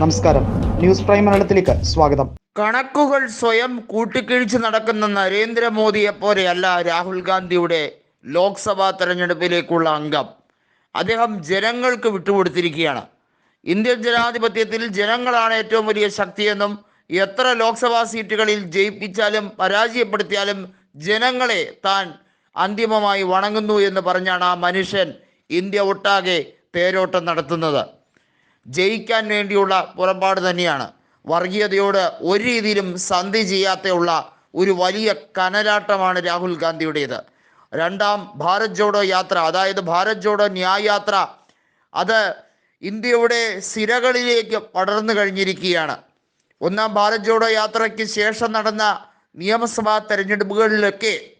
നമസ്കാരം. News prime മലയാളത്തിലേക്ക് സ്വാഗതം. കണക്കുകൾ സ്വയം കൂട്ടിക്കിഴിച്ച് നടക്കുന്ന നരേന്ദ്രമോദിയെ പോലെയല്ല രാഹുൽ ഗാന്ധിയുടെ ലോക്സഭാ തെരഞ്ഞെടുപ്പിലേക്കുള്ള അംഗം. അദ്ദേഹം ജനങ്ങൾക്ക് വിട്ടുകൊടുത്തിരിക്കുകയാണ്. ഇന്ത്യൻ ജനാധിപത്യത്തിൽ ജനങ്ങളാണ് ഏറ്റവും വലിയ ശക്തിയെന്നും എത്ര ലോക്സഭാ സീറ്റുകളിൽ ജയിപ്പിച്ചാലും പരാജയപ്പെടുത്തിയാലും ജനങ്ങളെ താൻ അന്തിമമായി വണങ്ങുന്നു എന്ന് പറഞ്ഞാണ് ആ മനുഷ്യൻ ഇന്ത്യ ഒട്ടാകെ തേരോട്ടം നടത്തുന്നത്. ജയിക്കാൻ വേണ്ടിയുള്ള പുറപ്പാട് തന്നെയാണ്. വർഗീയതയോട് ഒരു രീതിയിലും സന്ധി ചെയ്യാത്തുള്ള ഒരു വലിയ കനലാട്ടമാണ് രാഹുൽ ഗാന്ധിയുടേത്. രണ്ടാം ഭാരത് ജോഡോ യാത്ര അതായത് ഭാരത് ജോഡോ ന്യായ യാത്ര അത് ഇന്ത്യയുടെ സിരകളിലേക്ക് പടർന്നു കഴിഞ്ഞിരിക്കുകയാണ്. ഒന്നാം ഭാരത് ജോഡോ യാത്രയ്ക്ക് ശേഷം നടന്ന നിയമസഭാ തെരഞ്ഞെടുപ്പുകളിലൊക്കെ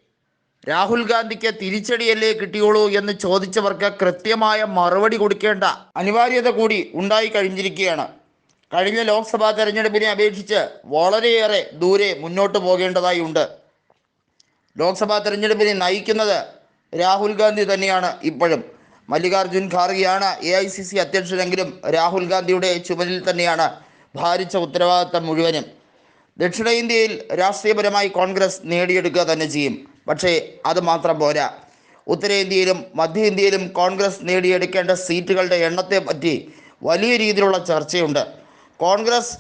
രാഹുൽ ഗാന്ധിക്ക് തിരിച്ചടിയല്ലേ കിട്ടിയുള്ളൂ എന്ന് ചോദിച്ചവർക്ക് കൃത്യമായ മറുപടി കൊടുക്കേണ്ട അനിവാര്യത കൂടി ഉണ്ടായി കഴിഞ്ഞിരിക്കുകയാണ്. കഴിഞ്ഞ ലോക്സഭാ തെരഞ്ഞെടുപ്പിനെ അപേക്ഷിച്ച് വളരെയേറെ ദൂരെ മുന്നോട്ട് പോകേണ്ടതായി ഉണ്ട്. ലോക്സഭാ തെരഞ്ഞെടുപ്പിനെ നയിക്കുന്നത് രാഹുൽ ഗാന്ധി തന്നെയാണ് ഇപ്പോഴും. മല്ലികാർജുൻ ഖാർഗെയാണ്. എ ഐ സി സി അധ്യക്ഷനെങ്കിലും രാഹുൽ ഗാന്ധിയുടെ ചുമലിൽ തന്നെയാണ് ഭാരിച്ച ഉത്തരവാദിത്തം മുഴുവനും. ദക്ഷിണേന്ത്യയിൽ രാഷ്ട്രീയപരമായി കോൺഗ്രസ് നേടിയെടുക്കുക തന്നെ ചെയ്യും. പക്ഷേ അത് മാത്രം പോരാ. ഉത്തരേന്ത്യയിലും മധ്യ ഇന്ത്യയിലും കോൺഗ്രസ് നേടിയെടുക്കേണ്ട സീറ്റുകളുടെ എണ്ണത്തെ പറ്റി വലിയ രീതിയിലുള്ള ചർച്ചയുണ്ട്. കോൺഗ്രസ്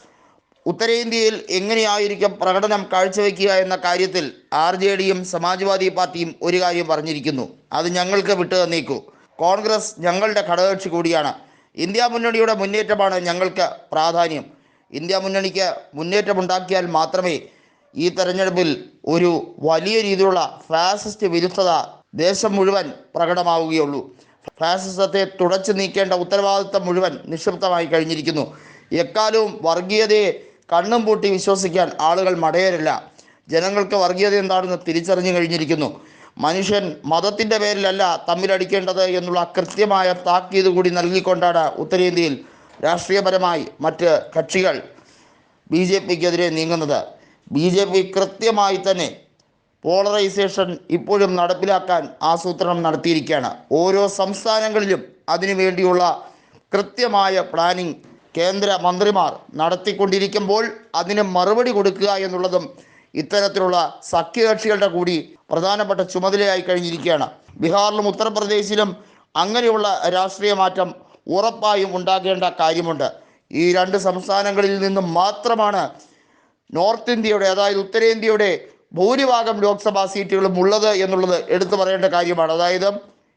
ഉത്തരേന്ത്യയിൽ എങ്ങനെയായിരിക്കും പ്രകടനം കാഴ്ചവെക്കുക എന്ന കാര്യത്തിൽ ആർ ജെ ഡിയും സമാജ്വാദി പാർട്ടിയും ഒരു കാര്യം പറഞ്ഞിരിക്കുന്നു. അത് ഞങ്ങൾക്ക് വിട്ടു തന്നേക്കൂ. കോൺഗ്രസ് ഞങ്ങളുടെ ഘടകകക്ഷി കൂടിയാണ്. ഇന്ത്യ മുന്നണിയുടെ മുന്നേറ്റമാണ് ഞങ്ങൾക്ക് പ്രാധാന്യം. ഇന്ത്യ മുന്നണിക്ക് മുന്നേറ്റമുണ്ടാക്കിയാൽ മാത്രമേ ഈ തെരഞ്ഞെടുപ്പിൽ ഒരു വലിയ രീതിയിലുള്ള ഫാസിസ്റ്റ് വിരുദ്ധത ദേശം മുഴുവൻ പ്രകടമാവുകയുള്ളൂ. ഫാസിസത്തെ തുടച്ചു നീക്കേണ്ട ഉത്തരവാദിത്തം മുഴുവൻ നിക്ഷിപ്തമായി കഴിഞ്ഞിരിക്കുന്നു. എക്കാലവും വർഗീയതയെ കണ്ണും പൂട്ടി വിശ്വസിക്കാൻ ആളുകൾ മടയരല്ല. ജനങ്ങൾക്ക് വർഗീയത എന്താണെന്ന് തിരിച്ചറിഞ്ഞു കഴിഞ്ഞിരിക്കുന്നു. മനുഷ്യൻ മതത്തിന്റെ പേരിലല്ല തമ്മിലടിക്കേണ്ടത് എന്നുള്ള കൃത്യമായ താക്കീത് കൂടി നൽകിക്കൊണ്ടാണ് ഉത്തരേന്ത്യയിൽ രാഷ്ട്രീയപരമായി മറ്റ് കക്ഷികൾ ബി ജെ പിക്കെതിരെ നീങ്ങുന്നത്. ബി ജെ പി കൃത്യമായി തന്നെ പോളറൈസേഷൻ ഇപ്പോഴും നടപ്പിലാക്കാൻ ആസൂത്രണം നടത്തിയിരിക്കുകയാണ്. ഓരോ സംസ്ഥാനങ്ങളിലും അതിനു വേണ്ടിയുള്ള കൃത്യമായ പ്ലാനിംഗ് കേന്ദ്ര മന്ത്രിമാർ നടത്തിക്കൊണ്ടിരിക്കുമ്പോൾ അതിന് മറുപടി കൊടുക്കുക എന്നുള്ളതും ഇത്തരത്തിലുള്ള സഖ്യകക്ഷികളുടെ കൂടി പ്രധാനപ്പെട്ട ചുമതലയായി കഴിഞ്ഞിരിക്കുകയാണ്. ബീഹാറിലും ഉത്തർപ്രദേശിലും അങ്ങനെയുള്ള രാഷ്ട്രീയ മാറ്റം ഉറപ്പായും ഉണ്ടാകേണ്ട കാര്യമുണ്ട്. ഈ രണ്ട് സംസ്ഥാനങ്ങളിൽ നിന്നും മാത്രമാണ് നോർത്ത് ഇന്ത്യയുടെ അതായത് ഉത്തരേന്ത്യയുടെ ഭൂരിഭാഗം ലോക്സഭാ സീറ്റുകളും ഉള്ളത് എന്നുള്ളത് എടുത്തു പറയേണ്ട കാര്യമാണ്. അതായത്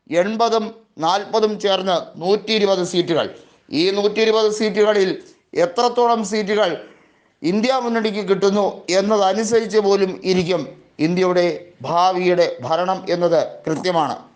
എൺപതും നാൽപ്പതും ചേർന്ന് നൂറ്റി ഇരുപത് സീറ്റുകൾ. ഈ നൂറ്റി ഇരുപത് സീറ്റുകളിൽ എത്രത്തോളം സീറ്റുകൾ ഇന്ത്യ മുന്നണിക്ക് കിട്ടുന്നു എന്നതനുസരിച്ച് പോലും ഇരിക്കും ഇന്ത്യയുടെ ഭാവിയുടെ ഭരണം എന്നത് കൃത്യമാണ്.